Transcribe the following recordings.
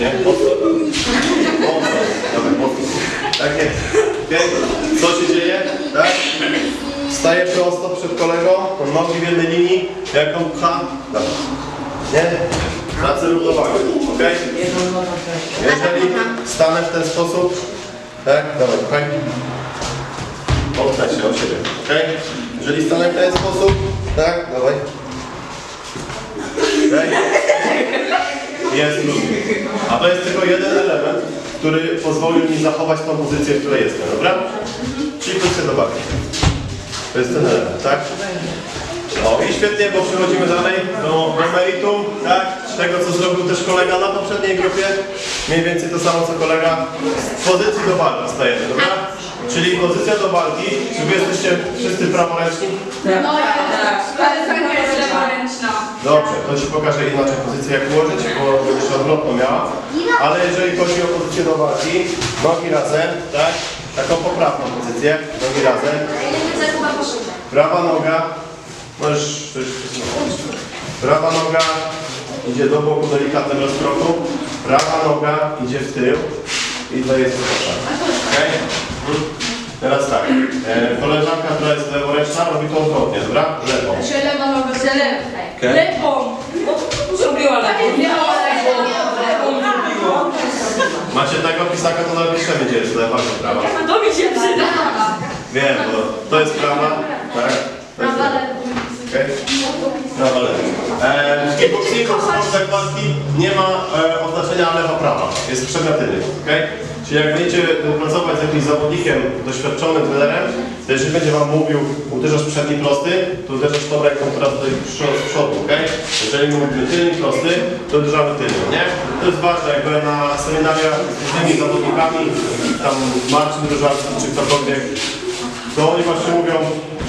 nie? Mocno. Mocno. Mocno. Tak jest. Co się dzieje? Tak? Staje prosto przed kolegą, nogi w jednej linii, jak on pcha, dawaj. Nie? Pracy równowagę, okej? Jeżeli stanę w ten sposób, tak? Dawaj, pchaj. Odpnę się od siebie, okej? Jeżeli stanę w ten sposób, tak? Dawaj. Okej? Jest luźny. To jest tylko jeden element, który pozwolił mi zachować tą pozycję, w której jestem, dobra? Czyli pozycję do walki. To jest ten element, tak? O i świetnie, bo przechodzimy dalej do, do meritum, tak? Tego, co zrobił też kolega na poprzedniej grupie. Mniej więcej to samo, co kolega. Z pozycji do walki stajemy, dobra? Czyli pozycja do walki. Czy wy jesteście wszyscy praworęczni? No tak, ale to nie jest leworęczna. Dobrze, to Ci pokażę inaczej pozycję, jak ułożyć, bo będziesz odwrotną miała. Ale jeżeli chodzi o pozycję do walki, nogi razem, tak? Taką poprawną pozycję, nogi razem. Prawa noga, możesz coś. Prawa noga idzie do boku delikatnym rozkroku. Prawa noga idzie w tył i to jest wysoka. Okay? Teraz tak, e, koleżanka, która jest leworęczna, robi to odwrotnie, dobra? Lewą. Czy lewa noga z lewą? Okay? Lewą! Zrobiła lewą. Miała lewą. Lewą zrobiła. Macie tego pisaka, to napiszemy, gdzie jest lewa czy prawa. To mi się przyda. Wiem, bo to jest prawa, tak? To jest lewa. Okej? Prawa, lewa. E, w kickboxingu, w nie ma e, oznaczenia lewa-prawa. Jest przemiatyny, okej? Czyli jak będziecie pracować z jakimś zawodnikiem, doświadczonym trenerem, to jeżeli będzie Wam mówił, uderzasz przedni prosty, to uderzasz tą ręką teraz tutaj z przodu, okej? Jeżeli mówimy tylny prosty, to uderzamy tylnym, nie? To jest ważne, jak byłem na seminariach z różnymi zawodnikami, tam Marcin Różalski czy ktokolwiek, to oni właśnie mówią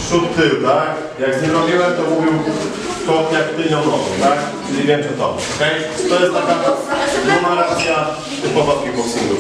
przód, tył, tak? Jak z nim robiłem, to mówił jak tylnią nogą, tak? Czyli wiem, co to, okej? To jest taka numeracja typowa w kickboxingu.